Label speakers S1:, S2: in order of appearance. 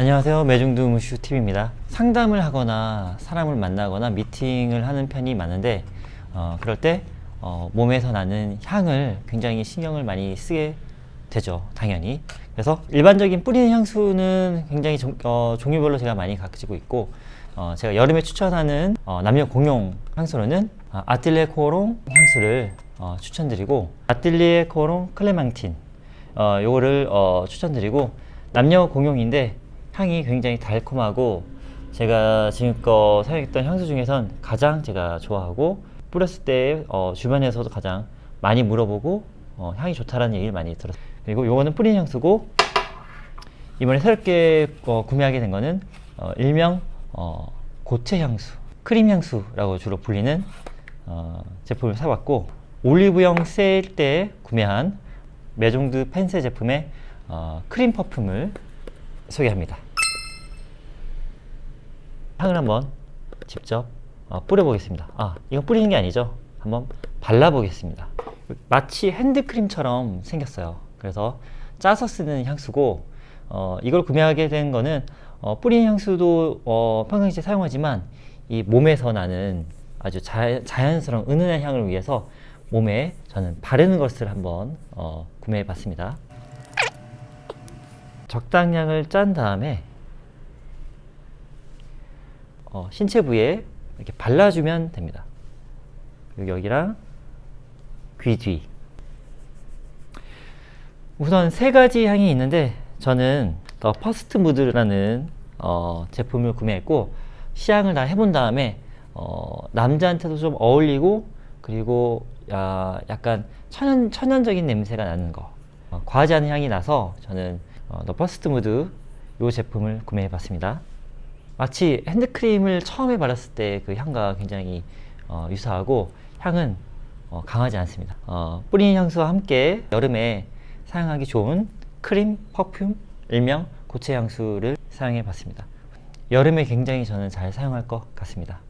S1: 안녕하세요. 매중두 무슈 TV입니다. 상담을 하거나 사람을 만나거나 미팅을 하는 편이 많은데 어, 그럴 때 어, 몸에서 나는 향을 굉장히 신경을 많이 쓰게 되죠. 당연히. 그래서 일반적인 뿌리는 향수는 굉장히 종, 어, 종류별로 제가 많이 가지고 있고 어, 제가 여름에 추천하는 어, 남녀 공용 향수로는 아, 아틀레 코롱 향수를 어, 추천드리고 아틀리에 코롱 클레망틴 어, 요거를 어, 추천드리고 남녀 공용인데 향이 굉장히 달콤하고 제가 지금껏 사용했던 향수 중에선 가장 제가 좋아하고 뿌렸을 때 어, 주변에서도 가장 많이 물어보고 어, 향이 좋다라는 얘기를 많이 들었어요. 그리고 요거는 뿌린 향수고 이번에 새롭게 어, 구매하게 된 거는 어, 일명 어, 고체 향수, 크림 향수라고 주로 불리는 어, 제품을 사봤고 올리브영 세일 때 구매한 메종드 펜세 제품의 어, 크림 퍼퓸을 소개합니다. 향을 한번 직접 어, 뿌려보겠습니다. 아, 이건 뿌리는 게 아니죠. 한번 발라보겠습니다. 마치 핸드크림처럼 생겼어요. 그래서 짜서 쓰는 향수고, 어, 이걸 구매하게 된 거는 어, 뿌리는 향수도 어, 평상시에 사용하지만 이 몸에서 나는 아주 자, 자연스러운 은은한 향을 위해서 몸에 저는 바르는 것을 한번 어, 구매해 봤습니다. 적당량을 짠 다음에 어, 신체 부위에 이렇게 발라주면 됩니다. 그리고 여기랑 귀 뒤. 우선 세 가지 향이 있는데 저는 더 퍼스트 무드라는 어, 제품을 구매했고 시향을 다 해본 다음에 어, 남자한테도 좀 어울리고 그리고 야, 약간 천연, 천연적인 냄새가 나는 거 어, 과하지 않은 향이 나서 저는 어, 더 퍼스트 무드 이 제품을 구매해 봤습니다. 마치 핸드크림을 처음에 발랐을 때 그 향과 굉장히 어, 유사하고 향은 어, 강하지 않습니다. 어, 뿌린 향수와 함께 여름에 사용하기 좋은 크림, 퍼퓸, 일명 고체 향수를 사용해 봤습니다. 여름에 굉장히 저는 잘 사용할 것 같습니다.